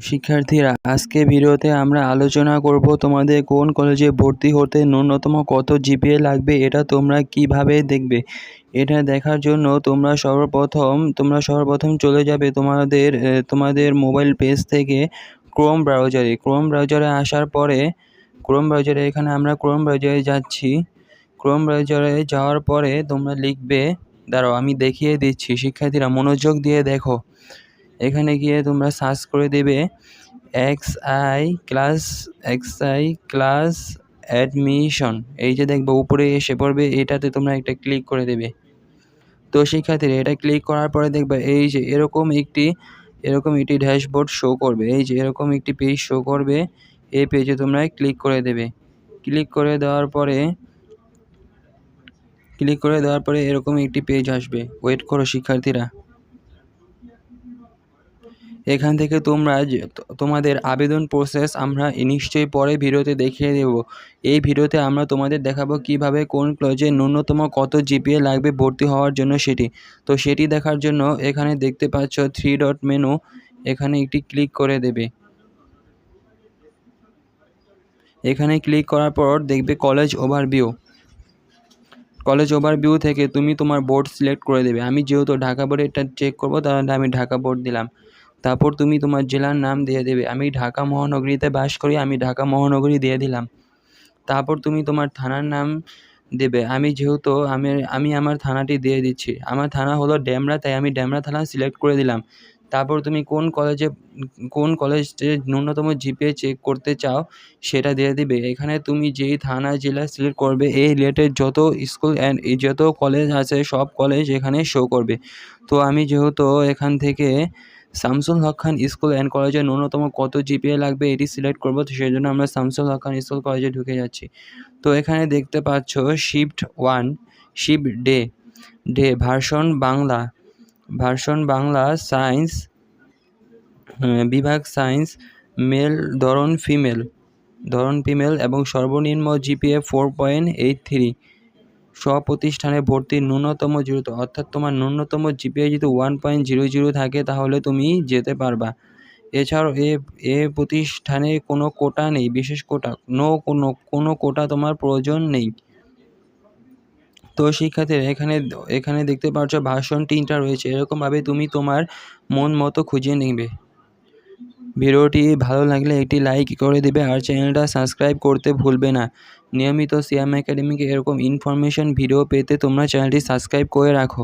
শিক্ষার্থীরা আজকে ভিডিওতে আমরা আলোচনা করব তোমাদের কোন কলেজে ভর্তি হতে ন্যূনতম কত জিপিএ লাগবে, এটা তোমরা কীভাবে দেখবে? এটা দেখার জন্য তোমরা সর্বপ্রথম তোমরা সর্বপ্রথম চলে যাবে তোমাদের তোমাদের মোবাইল পেজ থেকে ক্রোম ব্রাউজারে ক্রোম ব্রাউজারে আসার পরে ক্রোম ব্রাউজারে এখানে আমরা ক্রোম ব্রাউজারে যাচ্ছি। ক্রোম ব্রাউজারে যাওয়ার পরে তোমরা লিখবে, দাঁড়াও আমি দেখিয়ে দিচ্ছি, শিক্ষার্থীরা মনোযোগ দিয়ে দেখো। এখানে গিয়ে তোমরা সার্চ করে দেবে X I class X I class admission এই যে দেখব, উপরে এসে পড়বে, এটাতে তোমরা একটা ক্লিক করে দেবে। তো শিক্ষার্থীরা এটা ক্লিক করার পরে দেখবে, এই যে এরকম একটি এরকম একটি ড্যাশবোর্ড শো করবে। এই যে এরকম একটি পেজ শো করবে, এই পেজে তোমরা ক্লিক করে দেবে। ক্লিক করে দেওয়ার পরে ক্লিক করে দেওয়ার পরে এরকম একটি পেজ আসবে। ওয়েট করো শিক্ষার্থীরা। এখান থেকে তোমরা তোমাদের আবেদন প্রসেস আমরা নিশ্চয়ই পরে ভিডিওতে দেখিয়ে দেব। এই ভিডিওতে আমরা তোমাদের দেখাবো কীভাবে কোন কলেজে ন্যূনতম কত জিপিএ লাগবে ভর্তি হওয়ার জন্য সেটি। তো সেটি দেখার জন্য এখানে দেখতে পাচ্ছ থ্রি ডট মেনু এখানে একটি ক্লিক করে দেবে। এখানে ক্লিক করার পর দেখবে কলেজ ওভারভিউ কলেজ ওভারভিউ থেকে তুমি তোমার বোর্ড সিলেক্ট করে দেবে। আমি যেহেতু ঢাকা বোর্ডে এটা চেক করব, তাহলে আমি ঢাকা বোর্ড দিলাম। তারপর তুমি তোমার জেলার নাম দিয়ে দেবে। আমি ঢাকা মহানগরীতে বাস করি, আমি ঢাকা মহানগরী দিয়ে দিলাম। তারপর তুমি তোমার থানার নাম দেবে। আমি যেহেতু আমি আমি আমার থানাটি দিয়ে দিচ্ছি। আমার থানা হলো ড্যামরা তাই আমি ড্যামরা থানা সিলেক্ট করে দিলাম। তারপর তুমি কোন কলেজে কোন কলেজে ন্যূনতম জিপিএ চেক করতে চাও, সেটা দিয়ে দিবে। এখানে তুমি যেই থানা, জেলা সিলেক্ট করবে, এই রিলেটেড যত স্কুল অ্যান্ড যত কলেজ আছে, সব কলেজ এখানে শো করবে। তো আমি যেহেতু এখান থেকে শামসুল হক খান স্কুল অ্যান্ড কলেজে ন্যূনতম কত জিপিএ লাগবে এটি সিলেক্ট করব, তো সেই জন্য আমরা শামসুল হক খান স্কুল কলেজে ঢুকে যাচ্ছি। তো এখানে দেখতে পাচ্ছ shift one shift day day version Bangla version Bangla science বিভাগ সায়েন্স মেল ধরন ফিমেল ধরন ফিমেল এবং সর্বনিম্ন GPA four point eight three স্বপ্রতিষ্ঠানে ভর্তির ন্যূনতম জিরো অর্থাৎ তোমার ন্যূনতম জিপিএ যদি ওয়ান পয়েন্ট জিরো জিরো থাকে, তাহলে তুমি যেতে পারবা। এছাড়াও এ এ প্রতিষ্ঠানে কোনো কোটা নেই, বিশেষ কোটা। নো কোনো কোনো কোটা তোমার প্রয়োজন নেই। তো শিক্ষার্থীরা, এখানে এখানে দেখতে পাচ্ছ ভাষণ তিনটা রয়েছে। এরকমভাবে তুমি তোমার মন মতো খুঁজে নেবে। ভিডিওটি ভালো লাগলে একটি লাইক করে দেবে আর চ্যানেলটা সাবস্ক্রাইব করতে ভুলবে না। নিয়মিত সিয়াম একাডেমিকে এরকম ইনফরমেশন ভিডিও পেতে তোমরা চ্যানেলটি সাবস্ক্রাইব করে রাখো।